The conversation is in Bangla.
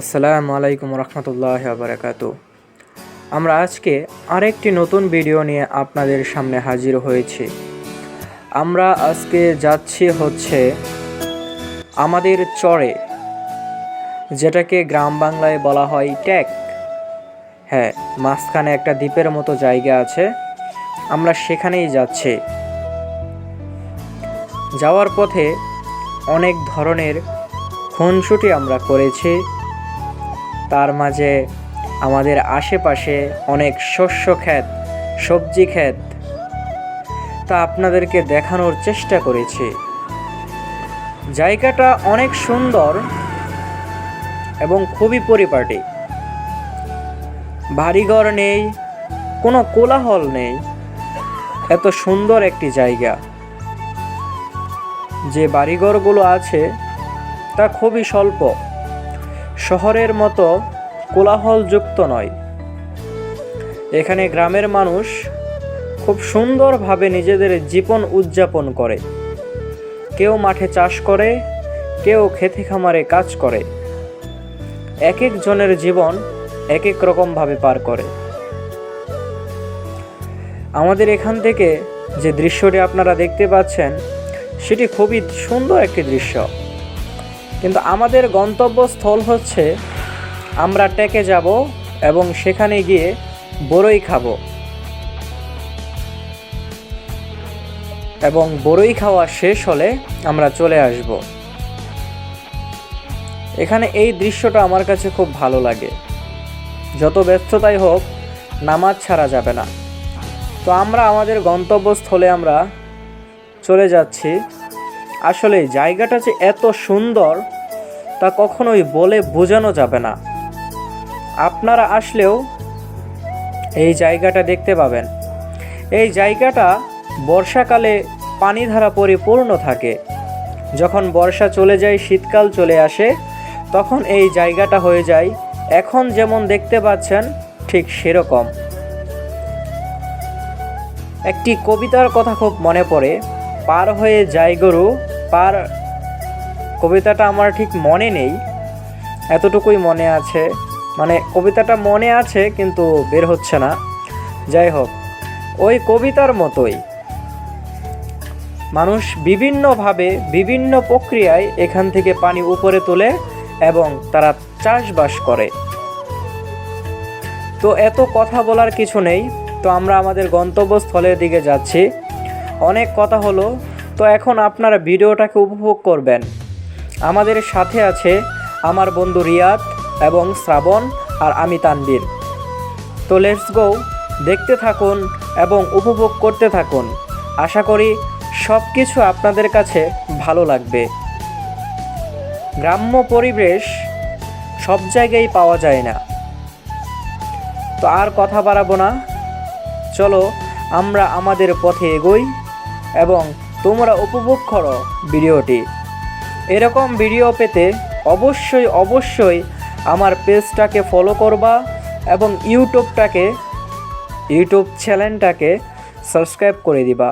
আসসালামু আলাইকুম রহমতুল্লাহ বারাকাত আমরা আজকে আরেকটি নতুন ভিডিও নিয়ে আপনাদের সামনে হাজির হয়েছি। আমরা আজকে যাচ্ছি হচ্ছে আমাদের চরে, যেটাকে গ্রাম বাংলায় বলা হয় ট্যাক। হ্যাঁ মাঝখানে একটা দ্বীপের মতো জায়গা আছে। আমরা সেখানেই যাচ্ছি। যাওয়ার পথে অনেক ধরনের খুনসুটি আমরা করেছি। তার মাঝে আমাদের আশেপাশে অনেক শস্য ক্ষেত, সবজি ক্ষেত। তা আপনাদেরকে দেখানোর চেষ্টা করেছি। জায়গাটা অনেক সুন্দর এবং খুবই পরিপাটি। বাড়িঘর নেই, কোনো কোলাহল নেই। এত সুন্দর একটি জায়গা। যে বাড়িঘরগুলো আছে, তা খুবই স্বল্প। শহরের মতো কোলাহলযুক্ত নয়। এখানে গ্রামের মানুষ খুব সুন্দরভাবে নিজেদের জীবন উদযাপন করে। কেউ মাঠে চাষ করে, কেউ খেতে খামারে কাজ করে। এক এক জনের জীবন এক এক রকমভাবে পার করে। আমাদের এখান থেকে যে দৃশ্যটি আপনারা দেখতে পাচ্ছেন, সেটি খুবই সুন্দর একটি দৃশ্য। কিন্তু আমাদের গন্তব্যস্থল হচ্ছে, আমরা টেকে যাব এবং সেখানে গিয়ে বড়ই খাব। এবং বড়ই খাওয়া শেষ হলে আমরা চলে আসব। এখানে এই দৃশ্যটা আমার কাছে খুব ভালো লাগে। যত ব্যস্ততাই হোক, নামাজ ছাড়া যাবে না। তো আমরা আমাদের গন্তব্যস্থলে আমরা চলে যাচ্ছি। আসলে জায়গাটা যে এত সুন্দর, তা কখনোই বলে বোঝানো যাবে না। আপনারা আসলেও এই জায়গাটা দেখতে পাবেন। এই জায়গাটা বর্ষাকালে পানি ধারা পরিপূর্ণ থাকে। যখন বর্ষা চলে যায়, শীতকাল চলে আসে, তখন এই জায়গাটা হয়ে যায়। এখন যেমন দেখতে পাচ্ছেন, ঠিক সেরকম। একটি কবিতার কথা খুব মনে পড়ে, পার হয়ে যায় গরু পার কবিতাটা আমার ঠিক মনে নেই, এতটুকুই মনে আছে। মানে কবিতাটা মনে আছে কিন্তু বের হচ্ছে না। যাই হোক, ওই কবিতার মতোই মানুষ বিভিন্নভাবে বিভিন্ন প্রক্রিয়ায় এখান থেকে পানি উপরে তোলে এবং তারা চাষবাস করে। তো এত কথা বলার কিছু নেই। তো আমরা আমাদের গন্তব্যস্থলের দিকে যাচ্ছি। অনেক কথা হলো তো এখন আপনারা ভিডিওটাকে উপভোগ করবেন। আমাদের সাথে আছে আমার বন্ধু রিয়াদ এবং শ্রাবণ আর আমি তানবীর। তো লেটস গো দেখতে থাকুন এবং উপভোগ করতে থাকুন। আশা করি সব কিছু আপনাদের কাছে ভালো লাগবে। গ্রাম্য পরিবেশ সব জায়গায় পাওয়া যায় না। তো আর কথা বাড়াবো না। চলো আমরা আমাদের পথে এগোই এবং তোমরা উপভোগ করো ভিডিওটি। এরকম ভিডিও পেতে অবশ্যই অবশ্যই আমার পেজটাকে ফলো করবা এবং ইউটিউবটাকে ইউটিউব চ্যানেলটাকে সাবস্ক্রাইব করে দিবা।